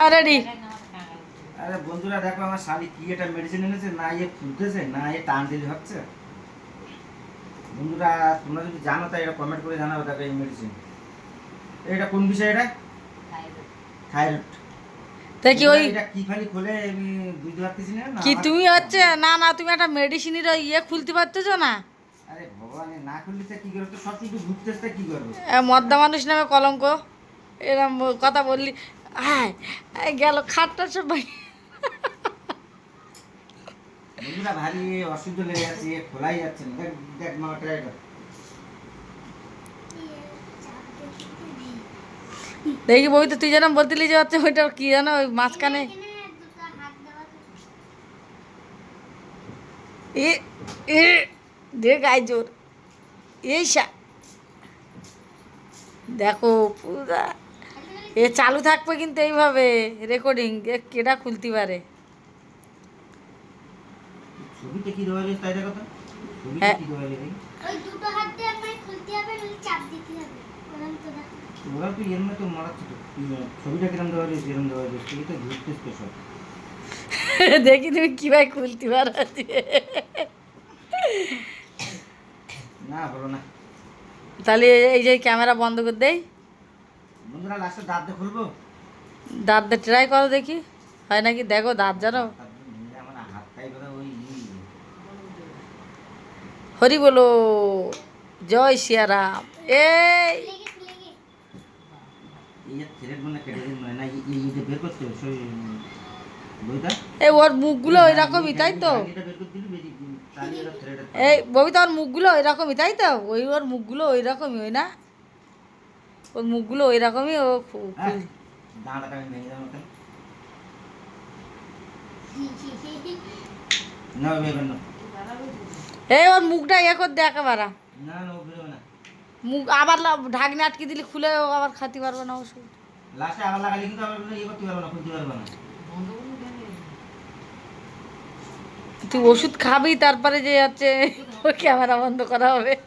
আরে বন্ধুরা দেখো আমার শালি কি এটা মেডিসিন এনেছে না ইয়ে ফুলতেছে না ইয়ে টান দিলে হচ্ছে বন্ধুরা তোমরা যদি জানো তাই এটা কমেন্ট করে জানাও দেখো এই মেডিসিন এটা কোন বিষয় এটা? থাইরয়েড তাই কি ওই এটা কি খালি খোলে আমি বুঝতে পারতেছি না না কি তুমি হচ্ছে না না তুমি একটা মেডিসিনের ইয়ে খুলতে পারতেছো না? আরে ভগবান না খুললে কি করবে? তো সব কিছু ঘুরতেছে কি করবে? মদ্দা মানুষ নামে কলঙ্ক। এরম কথা বললি গেল খাটটা সবাই। বন্ধুরা ভারী অসুবিধা লেগে যাচ্ছে খোলাই যাচ্ছে না। দেখ দেখ মামা ট্রাই কর দেখি বই তো তুই যেরকম বলতিলি যে হচ্ছে ওইটা কি জানো ওই মাঝখানে। দে গায়ে জোর। এই দেখো পুরা এ চালু থাকবে কিন্তু এইভাবে রেকর্ডিং কেটা খুলতে পারে? দেখো হ্যাঁ। দেখি দিয়ে তুমি কীভাবে খুলতে পারো। না হলো না। তাহলে এই যে ক্যামেরা বন্ধ করে দেই। বন্ধুরা লাস্টে দাঁত দিয়ে খুলবো? দাঁত দিয়ে ট্রাই করো দেখি। হয় নাকি? দেখো দাঁত জানো? হরি বলো, জয় সিয়ারাম এই! ওর মুখগুলো ওই রকমই তাই তো? এই, ববিতা, ওর মুখগুলো ওই রকমই তাই তো? ওই, ওর মুখগুলো ওই রকমই ওই না? ওর মুখগুলো ওই রকমই ও এই ওর মুখটা ইয়ে করে দেখ না মুখ আবার ঢাকনি আটকে দিলে খুলে ও আবার খাতে পারবে না ওষুধ। লাস্টে আবার লাগালে কিন্তু আবার ইয়ে করতে পারব না খুলতে পারব না। তুই ওষুধ খাবি তারপরে যে হচ্ছে ক্যামেরা বন্ধ করা হবে।